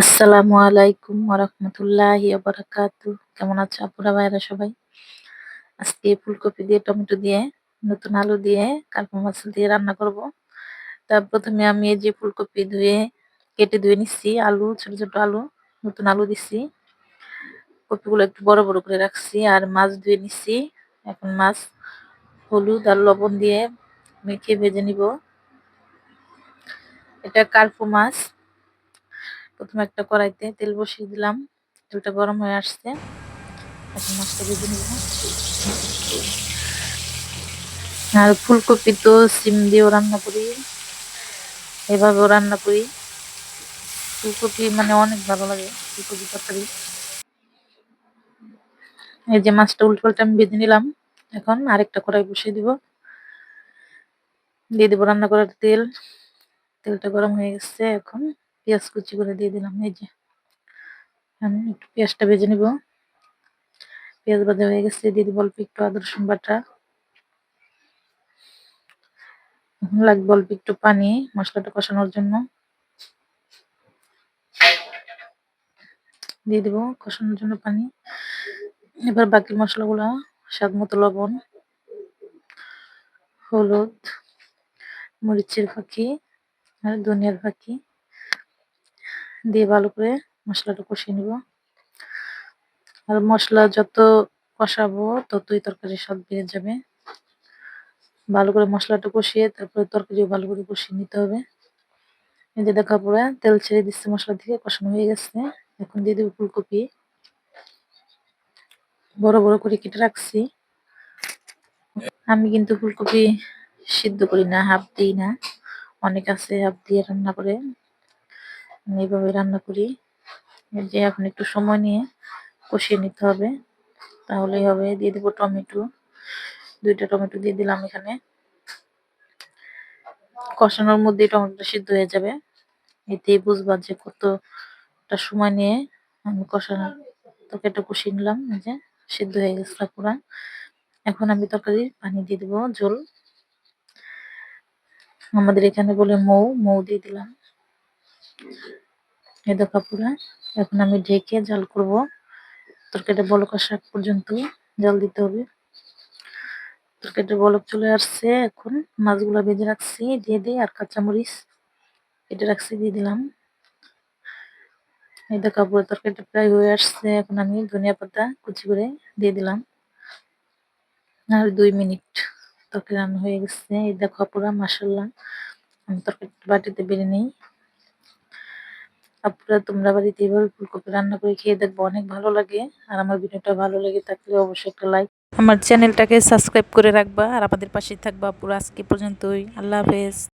আসসালামু আলাইকুম ওরহমতুল্লাহি বারাকাতু কেমন আছো আপুরা ভাইরা সবাই? আজকে ফুলকপি দিয়ে, টমেটো দিয়ে, নতুন আলু দিয়ে কালকা মাছ দিয়ে রান্না করব। তার প্রথমে আমি এই যে ফুলকপি ধুয়ে, কেটে ধুয়ে নিচ্ছি, আলু, ছোট ছোট আলু, নতুন আলু দিচ্ছি। কপিগুলো একটু বড় বড় করে রাখছি আর মাছ ধুয়ে নিচ্ছি। এখন মাছ, হলুদ আর লবণ দিয়ে মেখে ভেজে নিব। এটা কার্পু মাছ প্রথমে একটা কড়াইতে তেল বসিয়ে দিলাম। তেলটা গরম হয়ে আসছে। এখন মাছটা ভেজে নিব। আর ফুলকপি তো সিম দিয়েও রান্না করি। এভাবেও রান্না করি। ফুলকপি মানে অনেক ভালো লাগে, ফুলকপি তরকারি। এই যে মাছটা উল্টো পাল্টা আমি বেঁধে নিলাম। এখন আরেকটা কড়াই বসিয়ে দিব। দিয়ে দিব রান্না করার তেল। তেলটা গরম হয়ে গেছে এখন। পেঁয়াজ কুচি করে দিয়ে দিলাম, এই যে। আমি একটু পেঁয়াজটা ভেজে নিব। পেঁয়াজ ভাজা হয়ে গেছে, দিয়ে দিব অল্প একটু আদা, রসুন বাটা। লাগবে অল্প একটু পানি, মশলাটা কষানোর জন্য। দিয়ে দিব কষানোর জন্য পানি। এবার বাকি মশলাগুলো স্বাদ মতো লবণ, হলুদ, মরিচের ফাঁকি, আর ধনিয়ার ফাঁকি। দিয়ে ভালো করে মশলাটা কষিয়ে নিব। আর মশলা যত কষাবো, ততই তরকারির স্বাদ বেড়ে যাবে। ভালো করে মশলাটা কষিয়ে তারপরে তরকারিও ভালো করে কষিয়ে নিতে হবে। এই যে দেখা পরে তেল ছেড়ে দিচ্ছে মশলা থেকে, কষানো হয়ে গেছে। এখন দিয়ে দেবো ফুলকপি। বড় বড় করে কেটে রাখছি। আমি কিন্তু ফুলকপি সিদ্ধ করি না, হাফ দিই না। অনেক আছে হাফ দিয়ে রান্না করে। এইভাবে রান্না করি। যে এখন একটু সময় নিয়ে কষিয়ে নিতে হবে। তাহলেই হবে। দিয়ে দেবো টমেটো। দুইটা টমেটো দিয়ে দিলাম এখানে। কষানোর মধ্যে টমেটোটা সিদ্ধ হয়ে যাবে। এতেই বুঝবা যে কতটা সময় নিয়ে আমি কষানো তরকারিটা কষিয়ে নিলাম। যে সিদ্ধ হয়ে গেছে পুরা। এখন আমি তরকারি পানি দিয়ে দেবো, ঝোল। আমাদের এখানে বলে মৌ। মৌ দিয়ে দিলাম। এ দেখা পুরা এখন আমি ঢেকে জাল করব। তরকারিটা বলক আসার পর্যন্ত জল দিতে হবে। তরকারিটা বলক চলে আসছে, এখন মাছগুলো বেজে রাখছি, দিয়ে দিই, আর কাঁচামরিচ এটা রাখছি, দিয়ে দিলাম। এই দেখা পুরো তরকারিটা প্রায় হয়ে আসছে, এখন আমি ধনিয়া পাতা কুচি করে দিয়ে দিলাম। আর দুই মিনিট তরকারি রান্না হয়ে গেছে। এই দেখো পুরা মাসাল্লাহ আমি তরকারি বাটিতে বেড়ে নেই। আপনারা তোমরা বাড়িতে এইভাবে ফুলকপি রান্না করে খেয়ে দেখব, অনেক ভালো লাগে। আর আমার ভিডিওটা ভালো লাগে থাকলে অবশ্যই একটা লাইক আমার চ্যানেলটাকে সাবস্ক্রাইব করে রাখবা, আর আমাদের পাশে থাকবা পুরো আজকে পর্যন্তই। আল্লাহ হাফেজ।